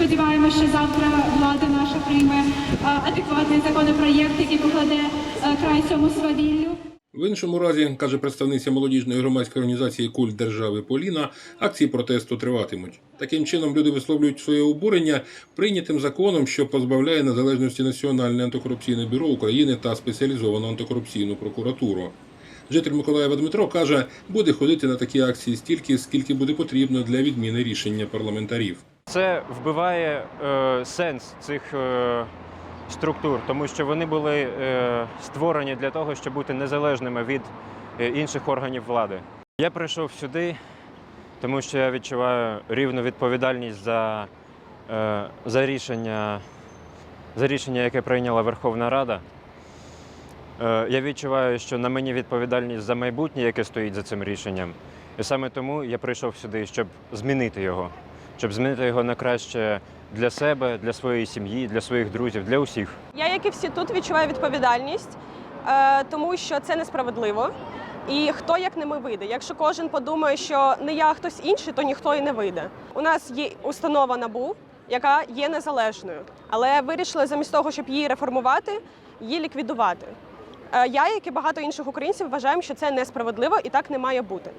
Сподіваємося, що завтра влада наша прийме е, адекватний законопроєкт, який покладе е, край цьому свавіллю. В іншому разі, каже представниця молодіжної громадської організації Культ держави Поліна, акції протесту триватимуть. Таким чином люди висловлюють своє обурення прийнятим законом, що позбавляє незалежності Національне антикорупційне бюро України та спеціалізовану антикорупційну прокуратуру. Житель Миколаєва Дмитро каже, буде ходити на такі акції стільки, скільки буде потрібно для відміни рішення парламентарів. Це вбиває е, сенс цих е, структур, тому що вони були е, створені для того, щоб бути незалежними від е, інших органів влади. Я прийшов сюди, тому що я відчуваю рівну відповідальність за, е, за, рішення, за рішення, яке прийняла Верховна Рада. Е, Я відчуваю, що на мені відповідальність за майбутнє, яке стоїть за цим рішенням. І саме тому я прийшов сюди, щоб змінити його, щоб змінити його на краще для себе, для своєї сім'ї, для своїх друзів, для усіх. Я, як і всі тут, відчуваю відповідальність, е, тому що це несправедливо. І хто як не ми вийде. Якщо кожен подумає, що не я, а хтось інший, то ніхто і не вийде. У нас є установа НАБУ, яка є незалежною, але вирішили замість того, щоб її реформувати, її ліквідувати. Е, Я, як і багато інших українців, вважаємо, що це несправедливо і так не має бути.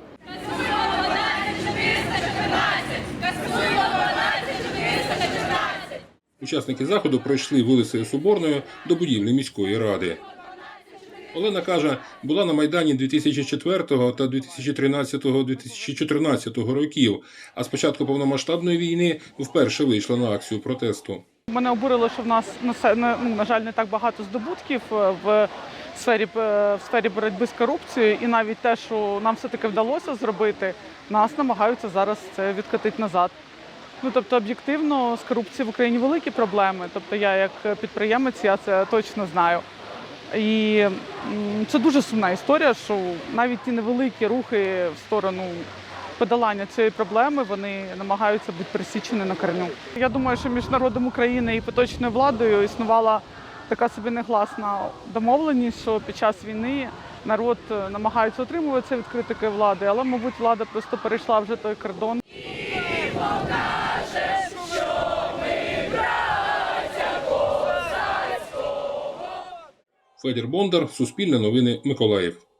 Учасники заходу пройшли вулицею Соборною до будівлі міської ради. Олена каже, була на Майдані 2004 та 2013-2014 років, а з початку повномасштабної війни вперше вийшла на акцію протесту. Мене обурило, що в нас на ну, жаль не так багато здобутків е, в сфері е, в сфері боротьби з корупцією, і навіть те, що нам все таки вдалося зробити, нас намагаються зараз це відкатити назад. Ну тобто, об'єктивно з корупцією в Україні великі проблеми. Тобто, я як підприємець, я це точно знаю. І це дуже сумна історія, що навіть ті невеликі рухи в сторону подолання цієї проблеми вони намагаються бути присічені на корню. Я думаю, що між народом України і поточною владою існувала така собі негласна домовленість, що під час війни народ е, намагається утримуватися від критики влади, але, мабуть, влада просто перейшла вже той кордон. Федір Бондар, Суспільне новини, Миколаїв.